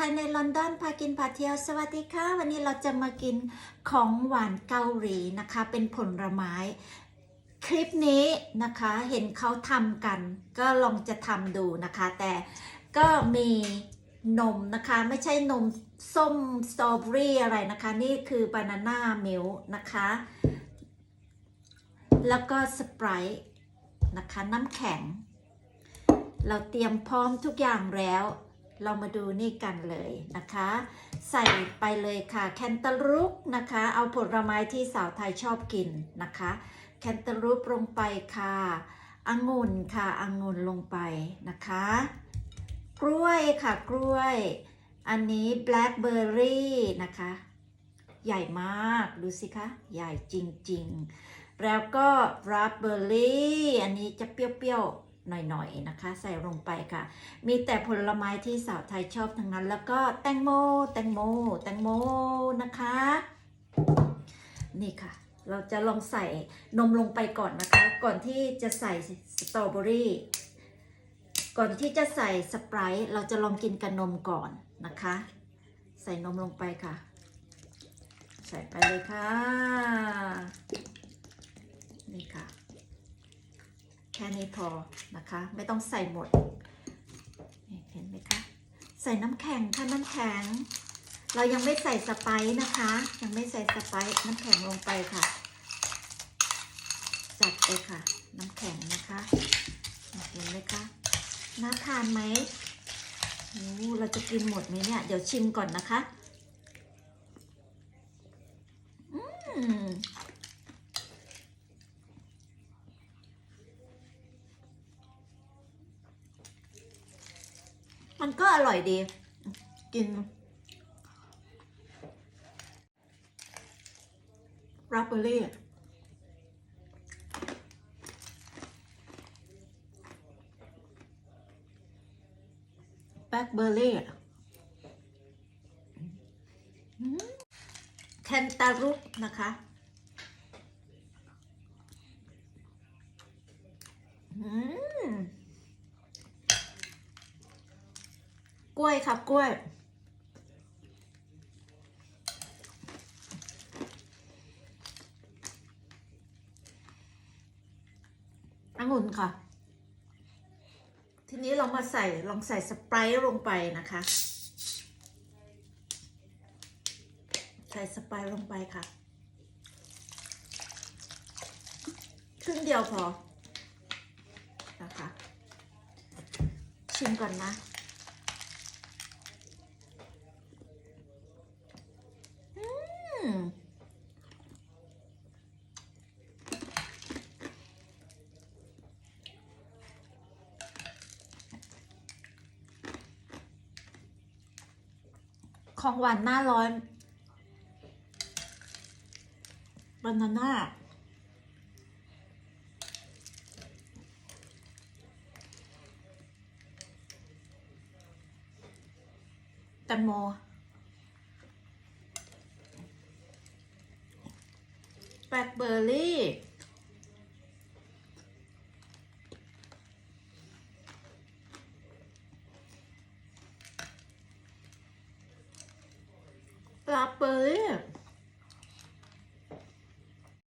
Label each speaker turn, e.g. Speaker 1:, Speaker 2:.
Speaker 1: ไทยในลอนดอนพากินพาเที่ยวสวัสดีค่ะ วันนี้เราจะมากินของหวานเกาหลีนะคะ เป็นผลไม้ คลิปนี้นะคะเห็นเขาทำกัน ก็ลองจะทำดูนะคะ แต่ก็มีนมนะคะ ไม่ใช่นมส้มสตรอเบอรี่อะไรนะคะ นี่คือบานาน่ามิลนะคะ แล้วก็สไปร์นะคะน้ำแข็ง เราเตรียมพร้อมทุกอย่างแล้ว เรามาดูนี่กันเลยนะคะ ใส่ไปเลยค่ะแคนตาลูปนะคะ เอาผลไม้ที่สาวไทยชอบกินนะคะแคนตาลูปลงไปค่ะองุ่นค่ะองุ่นลงไปนะคะ กล้วยค่ะกล้วย อันนี้แบล็คเบอร์รี่นะคะ ใหญ่มากดูสิคะ ใหญ่จริงๆ แล้วก็ราสเบอร์รี่ อันนี้จะเปรี้ยวๆ หน่อยๆนะคะ ใส่ลงไปค่ะ มีแต่ผลไม้ที่สาวไทยชอบทั้งนั้น แล้วก็แตงโม แตงโม แตงโมนะคะ นี่ค่ะ เราจะลองใส่นมลงไปก่อนนะคะ ก่อนที่จะใส่สตรอเบอรี่ก่อนที่จะใส่สไปร์เราจะลองกินกับนมก่อนนะคะ ใส่นมลงไปค่ะ ใส่ไปเลยค่ะ นี่ค่ะ แค่นี้พอนะคะ ไม่ต้องใส่หมด เห็นไหมคะ ใส่น้ำแข็งค่ะน้ำแข็ง เรายังไม่ใส่สไปซ์นะคะ ยังไม่ใส่สไปซ์น้ำแข็งลงไปค่ะ จัดไปค่ะ น้ำแข็งนะคะ เห็นไหมคะน่าทานไหมโอ้เราจะกินหมดไหมเนี่ย เดี๋ยวชิมก่อนนะคะ อืม มันก็อร่อยดี กิน ราเบอร์รี่แบล็คเบอร์รี่แคนตาลูปนะคะ อืม กล้วยครับกล้วย องุ่นค่ะ ทีนี้เรามาใส่ลองใส่สไปร์ลงไปนะคะ ใส่สไปร์ลงไปค่ะครึ่งเดียวพอนะคะชิมก่อนนะ อืม ของหวานหน้าร้อนบานาน่าแตงโมแบล็คเบอร์รี่ ราเปอร์